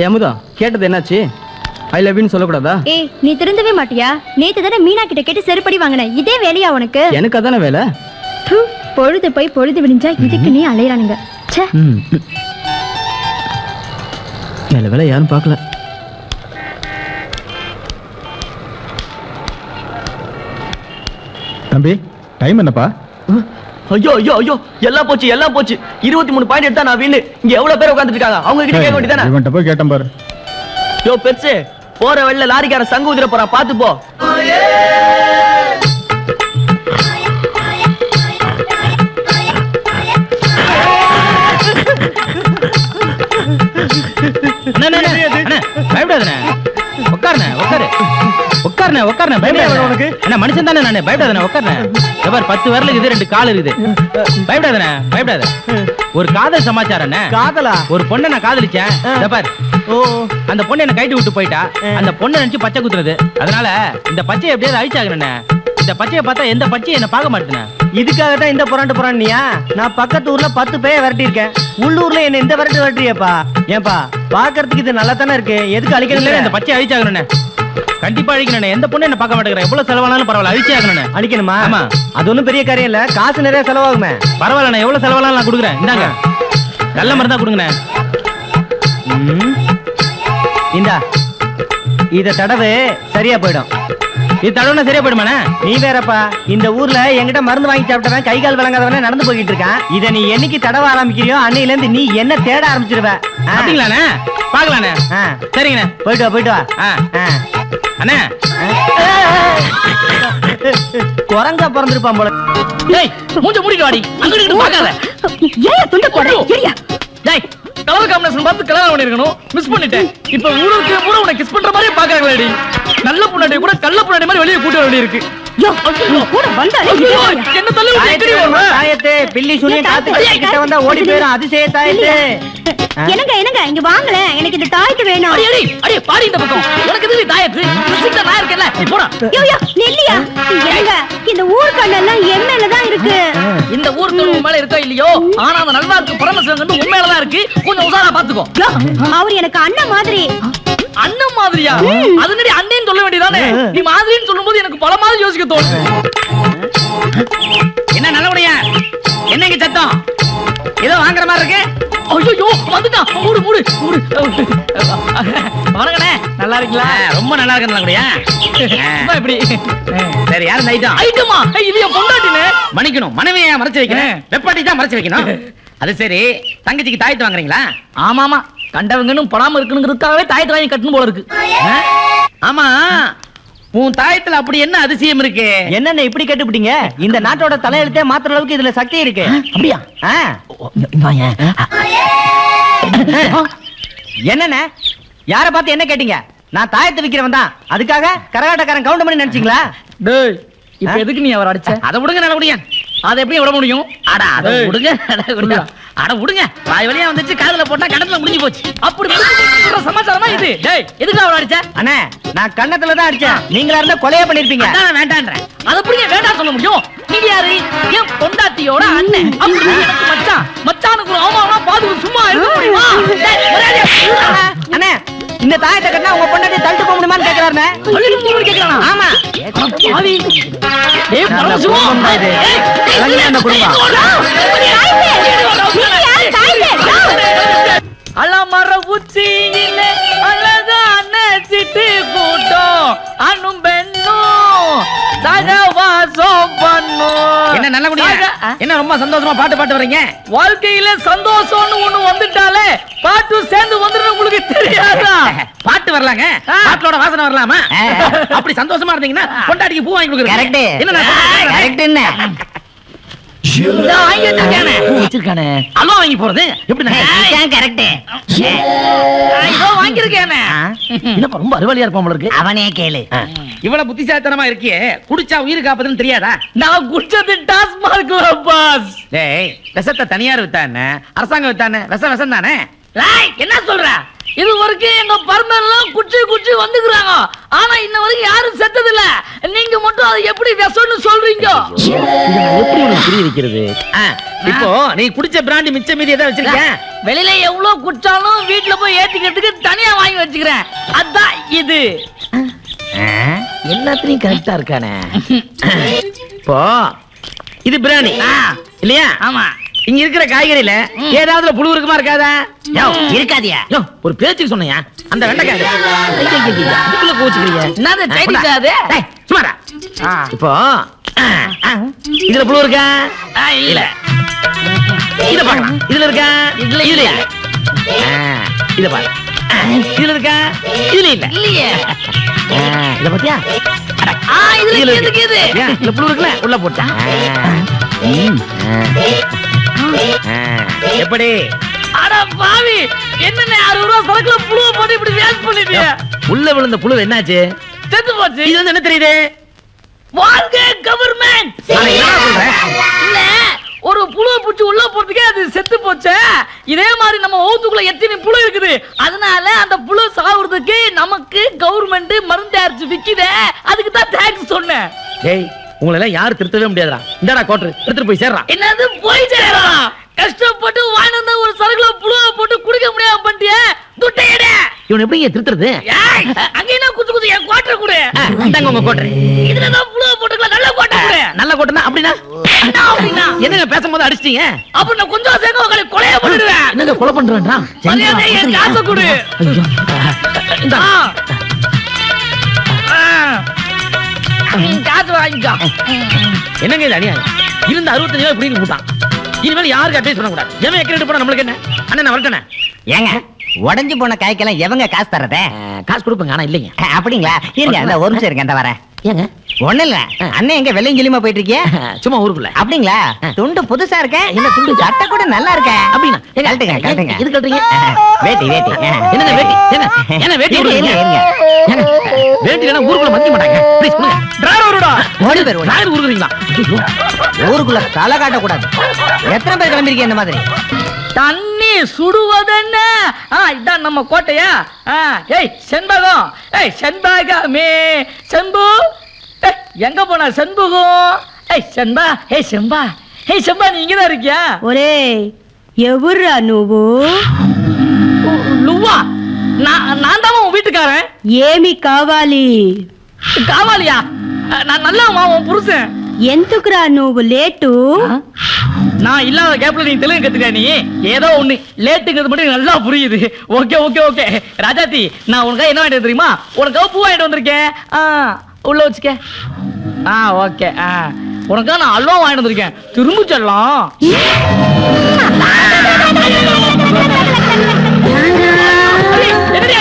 ஏ அமுதா கேட்டது என்னாச்சு? I love யூன்னு சொல்லக்கூடாதா? ஏய் நீ திருந்தவே மாட்டியா? நேத்து தானே மீனா கிட்ட கேட்டு செருப்படி வாங்கின. இதே வேலையா உனக்கு? எனக்கு அதானே வேலை? பொழுது போய் பொழுது விடிஞ்சா இதுக்கு நீ அலையறானுங்க. ச்சே. நல்ல வேலை யாரும் பார்க்கல. தம்பி டைம் என்னப்பா? ஐயோ ஐயோ ஐயோ எல்லாம் போச்சு எல்லாம் போச்சு. இருபத்தி மூணு பாயிண்ட் எடுத்தா நான் வீணு இங்க எவ்வளவு பேர் உட்காந்துட்டு இருக்காங்க அவங்க கிட்ட கேட்க வேண்டியதானே இவன்ட்ட போய் கேட்டேன் பாரு. யோ பெருசு போற வழியில லாரிக்கார சங்கு உதிர போறா பாத்து போ. பயப்படாதண்ணே. உட்காருண்ணே, உட்காரு. உட்காருண்ணே, உட்காருண்ணே, பயப்படாதண்ணே. அண்ணே, மனுஷன் தானே நானு. இதோ பாரு, பத்து விரல் இருக்குது, ரெண்டு கால் இருக்குது. பயப்படாத. ஒரு காதல் சமாச்சாரம் அண்ணே. காதலா? ஒரு பொண்ணை நான் காதலிச்சேன். இதோ பாரு, ஓ. அந்த பொண்ணு என்ன கைட்டு விட்டு போயிட்டா. அந்த பொண்ணை நினைச்சு பச்சை குத்துறது. அதனால இந்த பச்சையை எப்படியாவது அழிச்சாகண்ணே இந்த பச்சையை பார்த்தா எந்த பச்சையும் என்ன பார்க்க மாட்டேனே இதுக்காக தான் இந்த புறாண்டு புறாண்டியா நான் பக்கத்து ஊர்ல பத்து பேய விரட்டி இருக்கேன் உள்ளூர்ல என்ன இந்த விரட்டு விரட்டியப்பா ஏன்பா பாக்குறதுக்கு இது நல்லா தானே இருக்கு? எதுக்கு அழிக்கணும் இந்த பச்சையை அழிச்சாகண்ணே கண்டிப்பா அழிக்கணும் எந்த பொண்ணு என்ன பார்க்க மாட்டேங்கிறேன் எவ்வளவு செலவானாலும் பரவாயில்ல. அழிச்சே ஆகணும் அழிக்கணுமா? ஆமா. அது ஒண்ணும் பெரிய காரியம் இல்ல. காசு நிறைய செலவாகுமே. பரவாயில்ல நான் எவ்வளவு செலவானாலும் நான் கொடுக்குறேன். இந்தாங்க. நல்ல மருந்தா கொடுங்கண்ணே. ம். இந்தா. இத தடவை சரியா போயிடும். இது தடவை சரியா போயிடுமாண்ணே? நீ வேறப்பா. இந்த ஊர்ல என்கிட்ட மருந்து வாங்கி சாப்பிட்டவன் கை கால் விளங்காதவன நடந்து போய்கிட்டு இருக்கான். இத நீ என்னைக்கு தடவ ஆரம்பிக்கிறியோ அன்னையில இருந்து நீ என்ன தேட ஆரம்பிச்சிருவ. அப்படிங்களாண்ணே? பாக்கலாண்ணே. சரிங்கண்ணே. போயிட்டு வா போயிட்டு வா. அண்ணே. குரங்கா பிறந்திருப்பான் போல. டேய் மூஞ்ச மூடிட்டு வாடி. அங்கிட்டு பார்க்காத. ஏன் துண்ட போடுற? ஏரியா டேய் கலர் காம்பினேஷன் பார்த்து கல்யாணம் பண்ணிருக்கணும் மிஸ் பண்ணிட்டேன். இப்ப ஊருக்கு பூரா உன்னை கிஸ் பண்ற மாதிரியே பாக்குறாங்களேடி நல்ல பொண்ணாடி கூட கள்ள பொண்ணாடி மாதிரி வெளியே கூட்ட வேண்டி என்னங்க என்னங்க இங்க வாங்கல எனக்கு இந்த தாய்க்கு வேணும். அடி பாடி இந்த பக்கம். உனக்கு தாயத்து? நெல்லியா? இந்த ஊர் தொழில் மேல இருக்கோ இல்லையோ? ஆனா அந்த நல்வாக்கு பரமசிவம் கண்டு உண்மையில தான் இருக்கு. கொஞ்சம் உசாரா பாத்துக்கோ. அவர் எனக்கு அண்ணன் மாதிரி. அண்ணன் மாதிரியா? அது நடி அண்ணன் சொல்ல வேண்டியதானே? நீ மாதிரின்னு சொல்லும்போது எனக்கு பல மாதிரி யோசிக்க தோணுது. என்ன நல்லபடியா? என்னங்க சத்தம்? ஏதோ வாங்குற மாதிரி இருக்கு. ஐயோ வந்துட்டான் மூடு மூடு மூடு. வணக்கண்ணே நல்லா இருக்கீங்களா? ரொம்ப நல்லா இருக்கு நல்லபடியா இப்படி. சரி யாரும் ஐட்டம்? ஐட்டமா என் பொண்டாட்டினே மன்னிக்கணும். மனைவியை மறைச்சு வைக்கணும்? வெப்பாட்டி தான் மறைச்சு வைக்கணும். அது சரி. தங்கச்சிக்கு தாயத்து வாங்குறீங்களா? ஆமா ஆமா கண்டவங்கன்னு படாம இருக்கணுங்கிறதுக்காகவே தாயத்து வாங்கி கட்டணும் போல இருக்கு. ஆமா. உன் தாயத்துல அப்படி என்ன அதிசயம் இருக்கு? என்னென்ன இப்படி கேட்டுப்பிட்டீங்க இந்த நாட்டோட தலையெழுத்தே மாத்துற அளவுக்கு இதுல சக்தி இருக்கு. அப்படியா ஆ. என்னண்ணே யார பார்த்து என்ன கேட்டீங்க? நான் தாயத்தை விக்கிறவன் தான். அதுக்காக கரகாட்டக்காரன் கவுண்ட் பண்ணி நினைச்சீங்களா? டேய் இப்ப எதுக்கு நீ அவர் அடிச்ச? அத விடுங்க நல்ல முடியும் அத எப்படி விட முடியும்? அட அட விடுங்க. அட விடுங்க. வாய் வழியா வந்துச்சு காதுல போட்டா கடத்துல முடிஞ்சு போச்சு. அப்படி சமாச்சாரமா இது? டேய் எதுக்கு அவர் அடிச்ச? அண்ணே நான் கண்ணத்துல தான் அடிச்சேன். நீங்களா இருந்தா கொலையே பண்ணிருப்பீங்க. அதான் வேண்டான்றேன். அத எப்படி வேண்டாம் சொல்ல முடியும். நீங்க யாரு? என் பொண்டாட்டியோட அண்ணன். அப்படி எனக்கு மச்சான். மச்சானுக்கு ஒரு அவமானமா பாத்து சும்மா இருக்க முடியுமா. அண்ணே இந்த தாயத்தை கட்டினா உங்க பொண்டாட்டி தள்ளிட்டு போக முடியுமான்னு போன்னு கேக்குறானா? ஆமா. அலமர உச்சியில அழகான சிட்டு கூட்டம் என்ன நல்ல? என்ன ரொம்ப சந்தோஷமா பாட்டு பாட்டு வர்றீங்க? வாழ்க்கையில சந்தோஷம்னு ஒண்ணு வந்துட்டாலே பாட்டு சேர்ந்து வந்துடும் உங்களுக்கு தெரியாதா? பாட்டு வரலாங்க. பாட்டோட வாசனை வரலாமா? அப்படி சந்தோஷமா இருந்தீங்கன்னா பொண்டாட்டிக்கு பூ வாங்கி கொடுக்குறீங்க. என்ன நான் சொல்றேன்? இதோ வாங்கி வச்சிருக்கானே. அல்வா வாங்கி போறது? எப்படி இதோ வாங்கியிருக்கேனே. என்னப்பா ரொம்ப அறிவாளியா இருப்பான் போல இருக்கு. அவனே கேளு. இவ்வளவு புத்திசாலித்தனமா இருக்கியே. குடிச்சா உயிர் காப்பதுன்னு தெரியாதா? நான் குடிச்சது டாஸ்மார்க் பாஸ் டேய் விஷத்தை தனியார் வித்தா என்ன? அரசாங்கம் வித்தா என்ன? விஷம் விஷம் தானே? என்ன சொல்ற? இது வரைக்கும் எங்க பர்மனெல்லாம் குச்சி குச்சி வந்துக்குறாங்க. ஆனா இன்ன வரைக்கும் யாரும் செத்தது இல்ல நீங்க மட்டும் அது எப்படி விஷம்னு சொல்றீங்க? எப்படி உனக்கு புரிய வைக்கிறது? இப்போ நீ குடிச்ச பிராண்டி மிச்ச மீதி எதாவது வச்சிருக்க வெளியில எவ்வளவு குடிச்சாலும் வீட்டுல போய் ஏத்திக்கிறதுக்கு தனியா வாங்கி வச்சுக்கிறேன். அதான் இது. எல்லாத்துலயும் கரெக்டா இருக்கானே. இப்போ இது பிராணி இல்லையா? ஆமா. இங்க இருக்கிற காய்கறியில. ஏதாவது புழு இருக்குமா இருக்காதா? இருக்காதியா? ஒரு பேச்சுக்கு சொன்னையா அந்த வெண்டைக்காய் இதுக்குள்ள கோச்சுக்கிறீங்க என்னது அது? ஆ. இப்போ இதுல புழு இருக்கா? இல்ல. இத பார்க்கலாம் இதுல இருக்கா? இதுல இதுல இத பாரு. இதுல இருக்கா? இதுல இல்ல. இல்லையே. ஆ, இத பாத்தியா? இதுல புழு இருக்குல்ல உள்ள போட்டா. எப்படி? அட பாவி என்னென்ன அறுபது ரூபா சரக்குல புழுவ போட்டு இப்படி வேஸ்ட் பண்ணிட்டிய? உள்ள விழுந்த புழு என்னாச்சு? செத்து போச்சு. இது வந்து என்ன தெரியுது? வாழ்க கவர்மெண்ட் இல்ல ஒரு புழுவை பூச்சி உள்ள போறதுக்கே அது செத்து போச்சே. இதே மாதிரி நம்ம ஓத்துக்குள்ள எத்தனை புழு இருக்குது? அதனால அந்த புழு சாகுறதுக்கு நமக்கு கவர்மெண்ட் மருந்து அரைச்சு விக்குதே. அதுக்கு தான் தேங்க்ஸ் சொன்னேன். உங்களை யாரும் திருத்தவே முடியாதுடா. இந்தாடா கோட்டர் எடுத்துட்டு போய் சேர்றா. என்னது போய் சேரா கஷ்டப்பட்டு வாங்கி வந்த ஒரு சரக்குல புழுவை போட்டு குடிக்க முடியாம பண்ணிட்டியே? துட்டையடே இவன் எப்படி திருத்துறது? அங்க என்ன குத்து குத்து என் கோட்டை கொடு. இந்தாங்க உங்க கோட்டர். இதுல தான் புழுவை போட்டுக்கலாம் நல்ல கோட்டை கொடு. நல்ல கோட்டர்னா அப்படின்னா? என்ன அப்படின்னா. என்னங்க பேசும்போது அடிச்சிட்டீங்க? அப்ப நான் கொஞ்சம் சேர்க்க உங்களை கொலைய பண்ணிடுவேன் என்னங்க கொலை பண்றேன்றா மரியாதை என் காசை கொடு. இந்த காசு வாங்கிக்கோ. என்னங்க இது அநியாயம்? இருந்த அறுபத்தஞ்சு ரூபாய் இப்படி போட்டான் இனிமேல் யாருக்கு அட்வைஸ் பண்ணக்கூடாது. எவன் எக்கரெட்டு போனா நம்மளுக்கு என்ன? அண்ணன் நான் வரட்டேனே? ஏங்க உடைஞ்சு போன காய்க்கெல்லாம் எவங்க காசு தரதே காசு கொடுப்பேங்க ஆனா இல்லைங்க. அப்படிங்களா? இருங்க இந்த ஒரு நிமிஷம் இருங்க இந்த வரேன். ஏங்க? ஒண்ணு இல்ல. அண்ணன் எங்க வெள்ளையும் கிளியுமா போயிட்டு இருக்கீங்க சும்மா ஊருக்குள்ள அப்படிங்களா? துண்டு புதுசா இருக்க. என்ன துண்டு? சட்டை கூட நல்லா இருக்க. அப்படின்னா ஏங்க, கழட்டுங்க கழட்டுங்க. எது கழட்டுறீங்க? வேட்டி வேட்டி. என்னங்க வேட்டி? ஏங்க ஏங்க வேட்டி வேட்டி இல்லைன்னா ஊருக்குள்ள மதிக்க மாட்டாங்க. ப்ளீஸ் கொடுங்க ஓடி பேர். ஊருக்குள்ள தலை காட்டக்கூடாது. எத்தனை பேர் கிளம்பிருக்கீங்க இந்த மாதிரி? தண்ணி சுடுவதென்ன? ஆ இதான் நம்ம கோட்டையா? ஆ ஏய் செண்பகம். ஏய் செண்பகமே. செம்பு எங்க போன செண்பகம் ஏய் செண்பா ஏய் செம்பா ஏய் செம்பா நீ இங்கதான் இருக்கியா ఒరే ఎవర్రా నువ్వు உ- லுவா நான் நான் தான் உன் வீட்டுக்காரன் ఏమి కావాలి காவாலியா நான் நல்லவமா உன் புருஷன் ఎందుకురా నువ్వు లేటు நான் இல்லாத கேப்ல நீ தெலுங்கு கத்துக்க நீ ஏதோ ஒண்ணு லேட்டுங்கிறது மட்டும் எனக்கு நல்லா புரியுது ஓகே ஓகே ஓகே ராஜாத்தி நான் உனக்காக என்ன வாங்கிட்டு வந்து தெரியுமா உனக்காக பூ வாங்கிட்டு வந்திருக்கேன் ஆ உள்ள வச்சுக்க. ஆ ஓகே. ஆ. உனக்காக நான் அல்வா வாங்கிட்டு வந்திருக்கேன். திரும்ப செல்லாம். என்னடி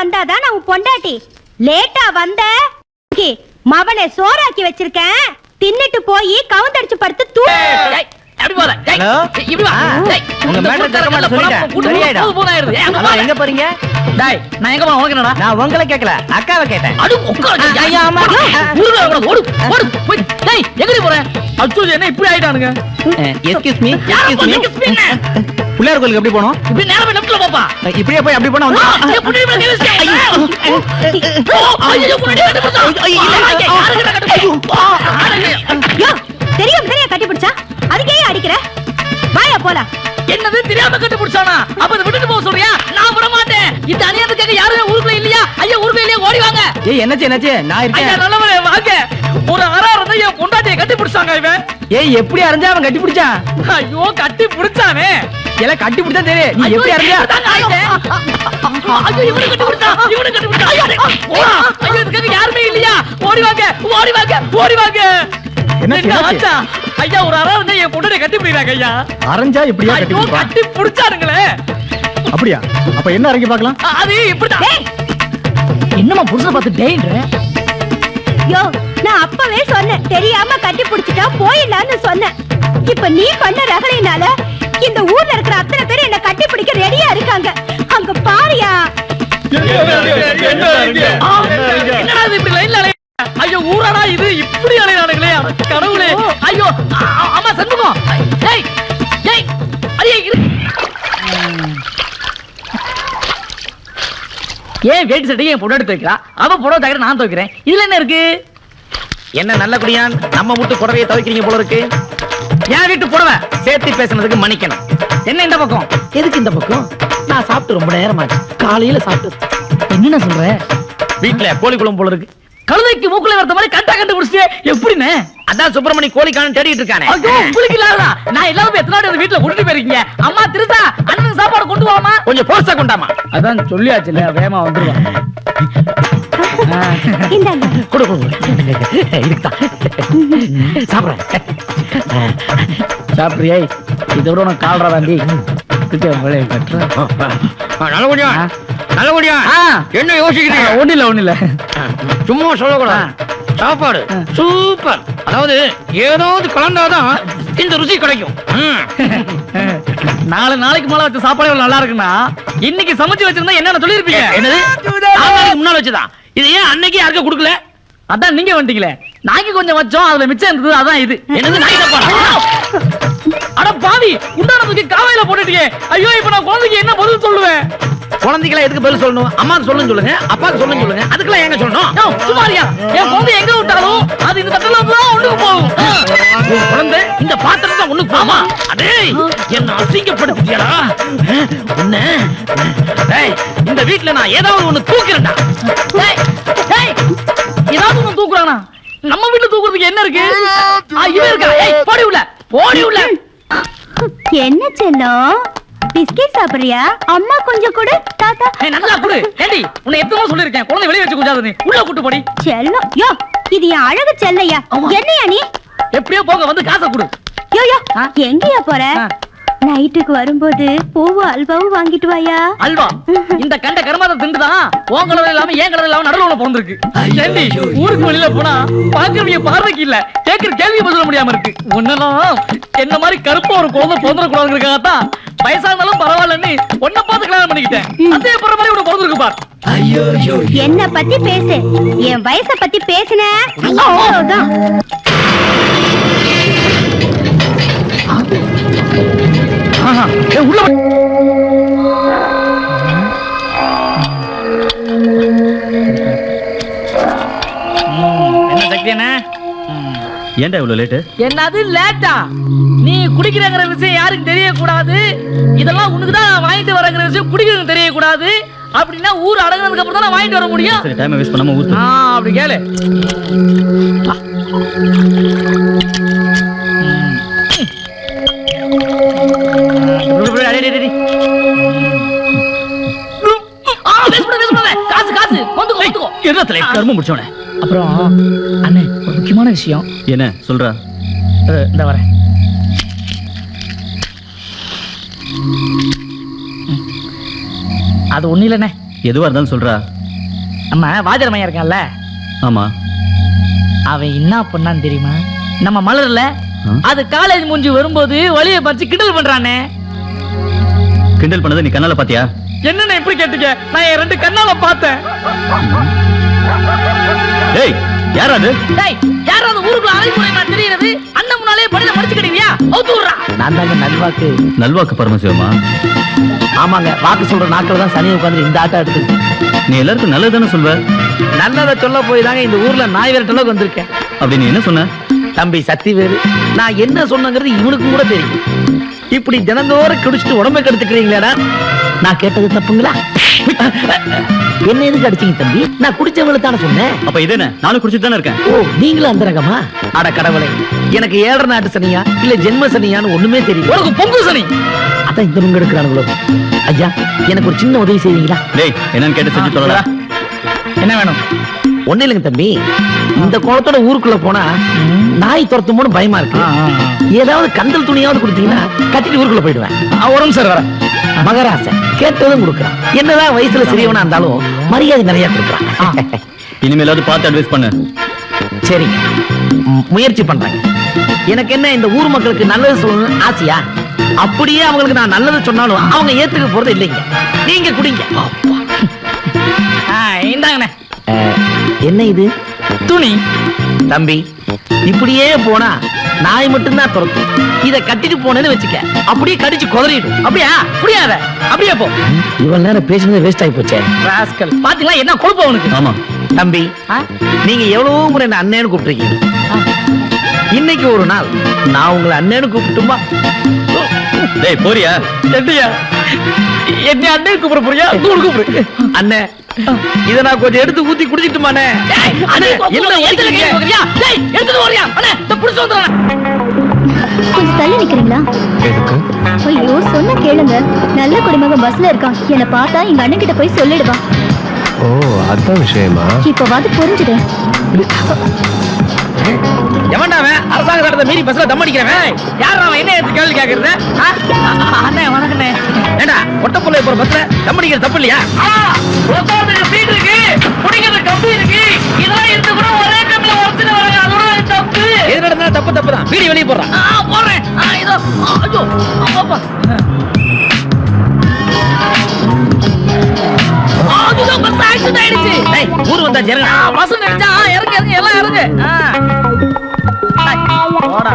வந்தாதான் நான் உன் பொண்டாட்டி. லேட்டா வந்த மவனை சோறாக்கி வச்சிருக்கேன். தின்னுட்டு போய் கவுந்தடிச்சு படுத்து தூ ஹலோ? ஆ, உங்க மேட்டர் ஜக்கமாட்ட சொல்லிட்டேன். சரியாயிடும். ஹலோ, எங்க போறீங்க நான் எங்க உனக்கு என்னடா நான் உங்களை கேட்கல அக்காவை கேட்டேன் அடு உட்காரு ஐயா, ஆமா. ஊருல அவன ஓடு ஓடு போய் டேய் எங்கடி போற அச்சோ என்ன இப்படி ஆயிட்டானுங்க எஸ்கியூஸ் மீ யார எஸ்கியூஸ் மீ போய் என்ன பிள்ளையார் கோயிலுக்கு எப்படி போனோம் இப்படி லெஃப்ட்ல போப்பா இப்படியே போய் அப்படி போனா ஆ, வந்து ஏய், புடி, இப்படி கை வச்சுக்க. ஓ, ஐயோ, புடி, கட்டி பிடிச்சா. ஐயோ, யாருக்கிட்ட கட்டி பிடிச்சா? என்னது தெரியாம கட்டி பிடிச்சானா அப்ப இதை விட்டுட்டு போக சொல்றியா? நான் விட மாட்டேன் இந்த அநியாயத்துக்காக யாருமே ஊருக்குள்ள இல்லையா? ஐயா ஊருக்குள்ள இல்லையா ஓடி வாங்க. ஏய் என்னாச்சு என்னாச்சு? நான் ஐயா இருக்கேன் நல்லவரே வாங்க. ஒரு அரா இருந்தா என் பொண்டாட்டியை கட்டி பிடிச்சாங்க இவன். ஏய் எப்படி அறிஞ்சா அவன் கட்டி பிடிச்சான் ஐயோ கட்டி பிடிச்சானே எல்லாம் கட்டி பிடிச்சா தெரியும் நீ எப்படி இதுக்காக யாருமே இல்லையா? ஓடி வாங்க ஓடி வாங்க ஓடி வாங்க. என்ன? ஆச்சா? ஐயா ஒரு அரா இருந்தா என் பொண்டாட்டியை கட்டி பிடிக்கிறாங்க ஐயா. அரைஞ்சா இப்படியா கட்டி ஐயோ கட்டி பிடிச்சானுங்களே. அப்படியா? அப்ப என்ன அரங்கி பார்க்கலாம்? அது இப்படிதான். என்னம்மா புருஷனை பார்த்து டேய்ன்ற? யோ நான் அப்பவே சொன்னேன் தெரியாம கட்டி பிடிச்சிட்டா போயிடலான்னு சொன்னேன். இப்ப நீ பண்ண ரகளையினால இந்த ஊர்ல இருக்கிற அத்தனை பேர் என்ன கட்டி பிடிக்க ரெடியா இருக்காங்க. அங்க பாரியா? ஐயோ ஊராடா இது. இப்படி அலையானுங்களே கடவுளே. ஐயோ ஆ, அம்மா சண்முகம். ஏய் ஏய் அடியே இரு. ஏன் வேட்டி சட்டையை என் பொண்ணு துவைக்கிறா அவ புடவை தவிர நான் துவைக்கிறேன். இதுல என்ன இருக்கு? என்ன நல்ல குடியான்? நம்ம வீட்டு புடவையை துவைக்கிறீங்க போல இருக்கு. என் வீட்டு புடவை. சேர்த்து பேசுனதுக்கு மன்னிக்கணும். என்ன இந்த பக்கம்? எதுக்கு இந்த பக்கம்? நான் சாப்பிட்டு ரொம்ப நேரமாச்சு. காலையில சாப்பிட்டு என்ன சொல்ற? வீட்டுல கோழி குழம்பு போல இருக்கு. கழுதைக்கு மூக்குல வரத மாதிரி கட்டா கண்டுபிடிச்சிட்டே எப்படின்னு அதான் சுப்பிரமணி கோழிக்கான தேடிட்டு இருக்கானே. ஐயோ உங்களுக்கு இல்லாததா நான் எல்லாரும் எத்தனை நாள் வீட்டுல கூட்டிட்டு போயிருக்கீங்க? அம்மா திருத்தா அண்ணன் சாப்பாடு கொண்டு வாமா கொஞ்சம் போர்ஸா கொண்டாமா அதான் சொல்லியாச்சு இல்ல வேகமா வந்துருவா. இந்தாங்க. கொடு கொடு சாப்பிடுறேன் சாப்பிடுறியே? இதை விட உனக்கு கால்ரா தாண்டி. நல்ல குடியா. நல்ல குடியா என்ன யோசிக்கிறீங்க? ஒண்ணு இல்ல ஒண்ணு இல்ல சும்மா சொல்லக்கூடாது. சாப்பாடு. சூப்பர். அதாவது ஏதாவது கலந்தாதான் இந்த ருசி கிடைக்கும். ம். நாலு நாளைக்கு மேல வச்ச சாப்பாடு நல்லா இருக்குன்னா இன்னைக்கு சமைச்சு வச்சிருந்தா என்னென்ன சொல்லிருப்பீங்க என்னது? முன்னால வச்சதான். இது ஏன் அன்னைக்கு யாருக்கும் கொடுக்கல? அதான் நீங்க வந்துட்டீங்களே. நாங்க கொஞ்சம் வச்சோம் அதுல மிச்சம் இருந்தது அதான் இது. என்னது நாய் அட பாவி உண்டானதுக்கு காவையில போட்டுட்டீங்க. ஐயோ இப்ப நான் குழந்தைக்கு என்ன பதில் சொல்லுவேன்? குழந்தைகளை எதுக்கு பதில் சொல்லணும்? அம்மாக்கு சொல்லுங்க சொல்லுங்க அப்பாக்கு சொல்லுங்க சொல்லுங்க. அதுக்கெல்லாம் எங்க சொல்லணும்? சுமாரியா என் குழந்தை எங்க விட்டாலும் அது இந்த தட்டுல ஒண்ணுக்கு போகும். குழந்தை இந்த பாத்திரம் தான் ஒண்ணுக்கு போமா அடே என்ன அசிங்கப்படுத்திட்டியடா. உன்ன இந்த வீட்டுல நான் ஏதாவது ஒண்ணு தூக்கிறேன்டா. ஏதாவது ஒண்ணு தூக்குறானா? நம்ம வீட்டுல தூக்குறதுக்கு என்ன இருக்கு? இவன் இருக்கா. ஏய் போடி உள்ள போடி உள்ள. என்ன செல்லம்? பிஸ்கெட் சாப்பிடுறியா? அம்மா கொஞ்சம் கொடு. தாத்தா. நல்லா குடு. ஏண்டி உன்னை எத்தனை சொல்லிருக்கேன் குழந்தை வெளிய வச்சு குஞ்சாது நீ. உள்ள கூட்டு போடி. செல்லம். யோ இது என் அழகு செல்லையா? என்னையா நீ? எப்படியோ போக வந்து காசை கொடு. யோ யோ? எங்கயா போற. நைட்டுக்கு வரும்போது பூவும் அல்வாவும் வாங்கிட்டு வாயா? அல்வா? இந்த கண்ட கருமாதை திண்டுதான் உன் கலர் இல்லாம ஏன் கலர் இல்லாம நடுவுல பிறந்திருக்கு. ஏண்டி ஊருக்கு வெளியில போனா பாக்குறவங்க பார்வைக்கு இல்ல. கேக்குற கேள்வி பதில் சொல்ல முடியாம இருக்கு. ஒன்னெல்லாம் என்ன மாதிரி கருப்பா ஒரு குழந்தை கூடாதுங்கிறதுக்காகத்தான் வயசானாலும் பரவாயில்லன்னு ஒன்ன பார்த்து கல்யாணம் பண்ணிக்கிட்டேன். அதே போற மாதிரி உனக்கு பிறந்திருக்கு பார். என்ன பத்தி பேசு. என் வயச பத்தி பேசுன. அவ்வளவுதான். உள்ள ஏன்டா இவ்வளவு லேட்டு என்னது லேட்டா நீ குடிக்கிறங்கிற விஷயம் யாருக்கும் தெரியக்கூடாது? இதெல்லாம் உனக்கு தான் வாங்கிட்டு வரங்கிற விஷயம் குடிக்கிறதுக்கு தெரியக்கூடாது. அப்படின்னா ஊர் அடங்கினதுக்கு அப்புறம் தான் வாங்கிட்டு வர முடியும். சரி டைம் வேஸ்ட் பண்ணாம ஆ அப்படி கேளு. காசு என்னத்துல கரும முடிச்சவனே? அப்புறம் அண்ணே ஒரு முக்கியமான விஷயம். என்ன சொல்றா. இந்த வரேன். அது ஒண்ணு இல்லைண்ணே. எதுவா இருந்தாலும் சொல்றா. நம்ம வாஜர் மையம் இருக்கான்ல? ஆமா. அவன் என்ன பண்ணான்னு தெரியுமா? நம்ம மலர்ல? அது காலேஜ் முடிஞ்சு வரும்போது வழியை பறிச்சு கிண்டல் பண்றானே. கிண்டல் பண்ணதை நீ கண்ணால பாத்தியா? என்னண்ணே இப்படி கேட்டீங்க? நான் என் ரெண்டு கண்ணால பார்த்தேன். டேய் யாரா அது டேய் யாராவது ஊருக்குள்ள அழைப்புரை நான் தெரியறது அண்ணன் முன்னாலே படியில படிச்சுக்கிட்டீங்க அவுத்து விடுறா. நான் தாங்க நல்வாக்கு. நல்வாக்கு பரமசிவமா? ஆமாங்க வாக்கு சொல்ற நாட்கள் தான் சனி உட்காந்து இந்த ஆட்டம் எடுத்து. நீ எல்லாருக்கும் நல்லது தானே சொல்வ? நல்லதை சொல்ல போய் தாங்க இந்த ஊர்ல நாய் விரட்ட அளவுக்கு வந்திருக்கேன். அப்படி நீ என்ன சொன்ன? தம்பி சக்தி வேறு. நான் என்ன சொன்னங்கிறது இவனுக்கும் கூட தெரியும். இப்படி தினந்தோறும் குடிச்சிட்டு உடம்பை கெடுத்துக்கிறீங்களேடா. நான் கேட்டது தப்புங்களா? என்ன எதுக்கு அடிச்சீங்க தம்பி? நான் குடிச்சவங்களை தானே சொன்னேன். அப்ப இது என்ன? நானும் குடிச்சிட்டு தானே இருக்கேன். ஓ நீங்களும் அந்த ரகமா? அட கடவுளே எனக்கு ஏழரை நாட்டு சனியா இல்ல ஜென்ம சனியான்னு ஒண்ணுமே தெரியும். உனக்கு பொங்கு சனி. அதான் இந்த நுங்க எடுக்கிறானுங்களோ. ஐயா எனக்கு ஒரு சின்ன உதவி செய்வீங்களா? டேய் என்னன்னு கேட்டு செஞ்சு தொலைடா. என்ன வேணும்? ஒண்ணு இல்லைங்க தம்பி. இந்த குளத்தோட ஊருக்குள்ள போனா நாய் துரத்துமோன்னு பயமா இருக்கு. ஏதாவது கந்தல் துணியாவது கொடுத்தீங்கன்னா கட்டிட்டு ஊருக்குள்ள போயிடுவேன். உடம்பு சார் வர மகராசை கேட்டதும் கொடுக்குறான். என்னதான் வயசுல சிறியவனா இருந்தாலும் மரியாதை நிறைய கொடுக்குறான். இனிமேலாவது பார்த்து அட்வைஸ் பண்ணு. ம், முயற்சி பண்றேங்க எனக்கு என்ன இந்த ஊர் மக்களுக்கு நல்லது சொல்லணும்னு ஆசையா? அப்படியே அவங்களுக்கு நான் நல்லது சொன்னாலும் அவங்க ஏத்துக்க போறது இல்லைங்க. நீங்க குடிங்க. இந்தாங்கண்ணே. என்ன இது? துணி. தம்பி இப்படியே போனா நாய் மட்டும்தான் துரத்தும். இத கட்டிட்டு போனேன்னு வச்சுக்க. அப்படியே கடிச்சு குதறிடும். அப்படியா? புரியாத. அப்படியே போ. இவ்வளவு நேரம் பேசுனது வேஸ்ட் ஆகி போச்சே. ராஸ்கல் பாத்தீங்களா? என்ன கொழுப்பு அவனுக்கு? ஆமா. தம்பி? நீங்க எவ்வளவோ முறை என்ன அண்ணேன்னு கூப்பிட்டுருக்கீங்க? இன்னைக்கு ஒரு நாள் நான் உங்களை அண்ணேன்னு கூப்பிட்டுமா? டேய் போறியா? எப்படியா என்ன அண்ணே கூப்பிட போறியா? கூப்பிடு. அண்ணே இத நான் கொஞ்சம் எடுத்து ஊத்தி வந்துறேன் கொஞ்சம் தள்ளி நிக்கிறீங்களா? ஐயோ சொன்ன கேளுங்க. நல்ல குடிமகன் பஸ்ல இருக்கான். என்ன பார்த்தா எங்க அண்ணன் கிட்ட போய் சொல்லிடுவான் ஓ அதான் விஷயமா? இப்பவாது புரிஞ்சுது. எவன்டா அவன்? அரசாங்க சட்டத்தை மீறி பஸ்ல தம் அடிக்கிறவன்? யார் அவன்? என்ன எடுத்து கேள்வி கேக்குறது? அண்ணே வணக்கண்ணே. ஏண்டா ஒட்ட புள்ள போற பஸ்ல தம் அடிக்கிற தப்பு இல்லையா உட்கார்றதுக்கு சீட் இருக்கு. குடிக்கிறதுக்கு கம்பி இருக்கு. இதெல்லாம் இருந்து கூட ஒரே கம்பில ஒருத்தர் வராங்க. அதோட தப்பு. எது நடந்தாலும் தப்பு தப்பு தான். வீடு வெளியே போடுறான் ஆ, போடுறேன். இதோ. ஐயோ. அப்பா ஊர் வந்தா ஜெரங்க பஸ் நினைச்சா இறங்கு இறங்கு எல்லாம் இறங்கு. போடா.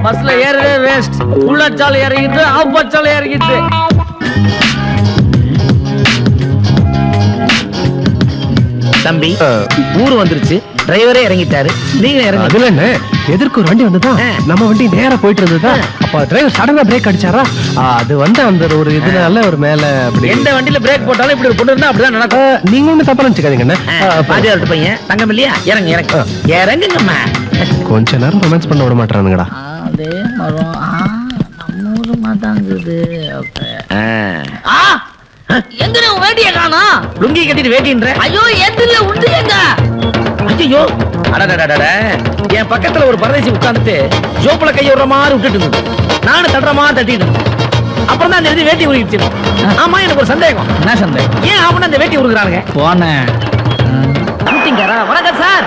பஸ்ல ஏறவே வேஸ்ட் உள்ளச்சாலை இறங்கிட்டு ஆப்பச்சாலை இறங்கிட்டு. தம்பி ஊர் வந்துருச்சு. டிரைவரே இறங்கிட்டாரு. நீங்க இறங்க. அதுல என்ன? எதிர்க்கு ஒரு வண்டி வந்ததா. நம்ம வண்டி நேரா போயிட்டு இருந்ததா? அப்ப டிரைவர் சடனா பிரேக் அடிச்சாரா? அது வந்து அந்த ஒரு இதனால ஒரு மேல அப்படி. எந்த வண்டியில பிரேக் போட்டாலும் இப்படி ஒரு பொண்ணு இருந்தா அப்படிதான் நடக்கும். நீங்க ஒண்ணு தப்பா நினைச்சுக்காதீங்கண்ணே ஆ, அப்ப. பாதியாட்டு பையன் தங்கம் இல்லையா? இறங்க இறங்க. இறங்குங்கம்மா. கொஞ்ச நேரம் ரொமான்ஸ் பண்ண விட மாட்டானுங்கடா அதே மரம் நம்ம ஊரு மாதாங்குது ஆ எங்க உன் வேட்டிய காணோம் லுங்கி கட்டிட்டு வேட்டின்ற ஐயோ எந்திரில உண்டு எங்க ஐயோ அடடடடட என் பக்கத்துல ஒரு பரதேசி உட்கார்ந்துட்டு ஜோப்புல கைய விடுற மாதிரி விட்டுட்டு இருந்தது. நானும் தட்டுற மாதிரி தட்டிட்டு இருந்தேன். அப்புறம் தான் அந்த எழுதி வேட்டி உருகிடுச்சு ஆமா எனக்கு ஒரு சந்தேகம். என்ன சந்தேகம்? ஏன் அவன அந்த வேட்டி உருகுறானுங்க? போனேன். வணக்கம் சார்.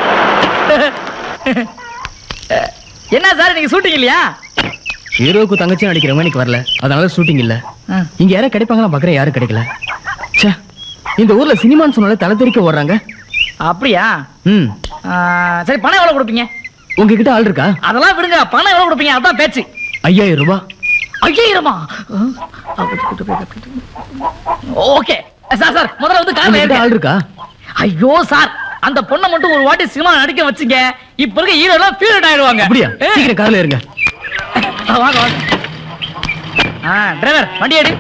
என்ன சார் நீங்க ஷூட்டிங் இல்லையா? ஹீரோக்கு தங்கச்சியும் நடிக்கிறவங்க இன்னைக்கு வரல. அதனால ஷூட்டிங் இல்ல. இங்க யாரும் கிடைப்பாங்களா பாக்குறேன் யாரும் கிடைக்கல. ச்சே இந்த ஊர்ல சினிமான்னு சொன்னாலே தலை தெறிக்க ஓடுறாங்க. அப்படியா? ம். சரி பணம் எவ்வளவு கொடுப்பீங்க? உங்ககிட்ட ஆள் இருக்கா? அதெல்லாம் விடுங்க பணம் எவ்வளவு கொடுப்பீங்க? அதான் பேச்சு. ஐயாயிரம் ரூபாய் ஐயாயிரமா? ஓகே. சார் சார் முதல்ல வந்து உங்ககிட்ட ஆள் இருக்கா? ஐயோ சார் அந்த பொண்ணை மட்டும் ஒரு வாட்டி சினிமா நடிக்க வச்சுங்க. இப்ப இருக்க ஹீரோ எல்லாம் ஃபீல்ட் ஆயிடுவாங்க. அப்படியா? சீக்கிரம் கார்ல இருங்க வாங்க வாங்க. டிரைவர் வண்டி எடு.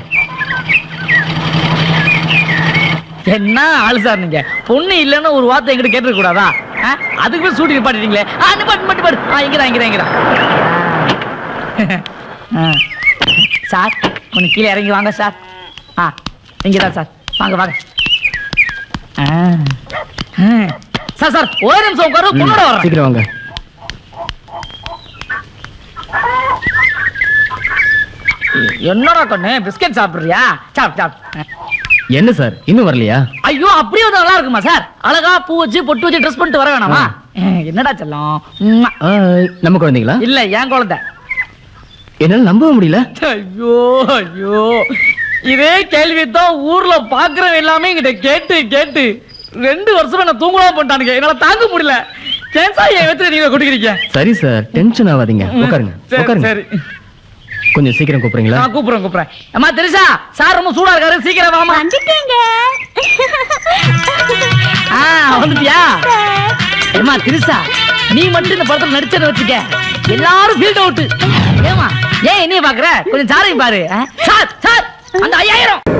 என்ன ஆளு சார் நீங்க? பொண்ணு இல்லைன்னு ஒரு வார்த்தை எங்கிட்ட கேட்டுக்க கூடாதா அதுக்கு போய் சூட்டி நிப்பாட்டிட்டீங்களே. ஆ நிப்பாட்டு நிப்பாட்டு நிப்பாட்டு. ஆ இங்கதான் இங்கதான் ஆ. சார் கொஞ்சம் கீழே இறங்கி வாங்க சார் ஆ இங்கதான் சார் வாங்க வாங்க. ஆ. சார் சார் ஒரு நிமிஷம் உட்காரு பொண்ணோட வர்றேன். சீக்கிரம் வாங்க. என்னடா கண்ணு பிஸ்கட் சாப்பிடுறியா? சாப் சாப். என்ன சார் இன்னும் வரலையா? ஐயோ அப்படியே வந்து நல்லா இருக்குமா சார்? அழகா பூ வச்சு பொட்டு வச்சு ட்ரெஸ் பண்ணிட்டு வர வேணாமா? என்னடா செல்லம்? நம்ம குழந்தைங்களா? இல்ல என் குழந்தை. என்னால நம்பவே முடியல. ஐயோ ஐயோ. இதே கேள்வி தான் ஊர்ல பாக்குறவன் எல்லாமே என்கிட்ட கேட்டு கேட்டு. ரெண்டு வருஷமா என்ன தூங்கலாம் பண்ணிட்டானுங்க. என்னால தாங்க முடியல. கேன்சா என் வெத்துல நீங்க குடிக்கிறீங்க. சரி சார். டென்ஷன் ஆகாதீங்க. உட்காருங்க. உட்காருங்க. சரி. கொஞ்சம் சீக்கிரம் கூப்பிடுறீங்களா? நான் கூப்பிடுறேன் கூப்பிடுறேன். அம்மா தெரிசா சார் ரொம்ப சூடா இருக்காரு. சீக்கிரம் வாமா வந்துட்டேங்க. ஆ வந்துட்டியா? ஏமா திரிசா நீ மட்டும் இந்த படத்துல நடிச்சத வச்சுக்க. எல்லாரும் ஃபீல்ட் அவுட் ஏமா ஏன் என்னைய பாக்குற கொஞ்சம் சாரையும் பாரு? சார் சார் அந்த ஐயாயிரம்.